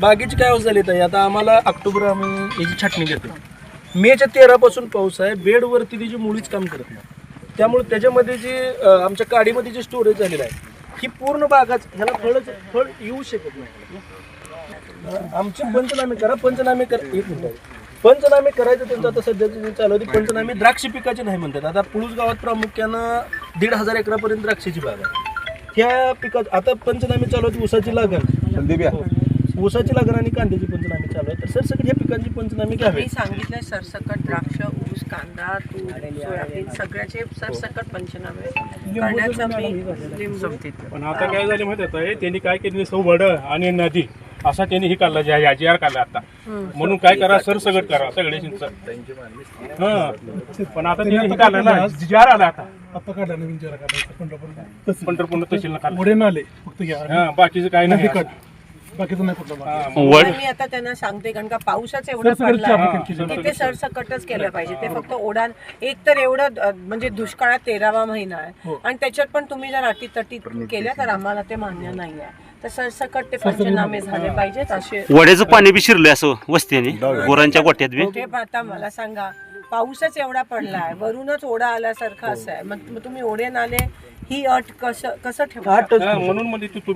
बागेची काय अवस्था झाली ताई? आता आम्हाला ऑक्टोबर आम्ही याची छाटणी घेतो मेच्या तेरापासून पाऊस आहे. बेडवरती तिची मुळीच काम करत नाही. त्यामुळे त्याच्यामध्ये जी आमच्या काडीमध्ये जे स्टोरेज झालेलं आहे ही पूर्ण बागाच ह्याला फळच फळ येऊ शकत नाही. आमचे पंचनामे करा पंचनामे करा एक मिनिट. पंचनामे करायचं त्यांचं आता सध्याचं जे चालू आहे ते पंचनामे द्राक्ष पिकाचे नाही म्हणतात. आता पुळूस गावात प्रामुख्यानं दीड हजार एकरापर्यंत द्राक्षाची बाग आहे. त्या पिकात आता पंचनामे चालू आहेत ऊसाची लागण. हो. ऊसाची लागण आणि कांद्याची पंचनामे चालू आहे तर सरसकट ह्या पिकांची पंचनामे घ्यावे. मी सांगितलं सरसकट द्राक्ष ऊस कांदा तूर सोयाबीन सगळ्याचे सरसकट पंचनामे करण्याचं मी लिंबू. पण आता काय झाले माहिती आहे त्यांनी काय केले सौबड आणि नदी. असा त्यांनी हे काढला ज्या याजीआर काढला आता. म्हणून काय करा सर सगळं करा सगळे हा. पण आता त्यांनी हे काढलं ना जार आला आता. आता काढला नवीन काढायचा पंढरपूर पंढरपूर तहसीलला काढला. पुढे नाले फक्त घ्या हा बाकीचं काय नाही कट बाकीचं नाही कुठलं हा, तर मी आता त्यांना सांगते कारण का पावसाच एवढा पडला application आहे. केलं. तिथे सरसकटच केलं पाहिजे. ते फक्त ओढान. एक तर एवढं अ, म्हणजे दुष्काळात तेरावा महिना आहे. आणि त्याच्यात पण तुम्ही जर अटीतटी केल्या तर आम्हाला ते मान्य नाही आहे. तर सरसकट ते पंचनामे झाले पाहिजेत असे वड्याचं पाणी बी शिरलंय असं वस्त्याने गुरांच्या गोट्यात बी. ते आता मला सांगा पाऊसच एवढा पडलाय. वरूनच ओढा आल्यासारखा असं आहे. मग मग तुम्ही ओढे नाले ही अट कसं कसं हा, म्हणून म्हणजे तू- तुम्ही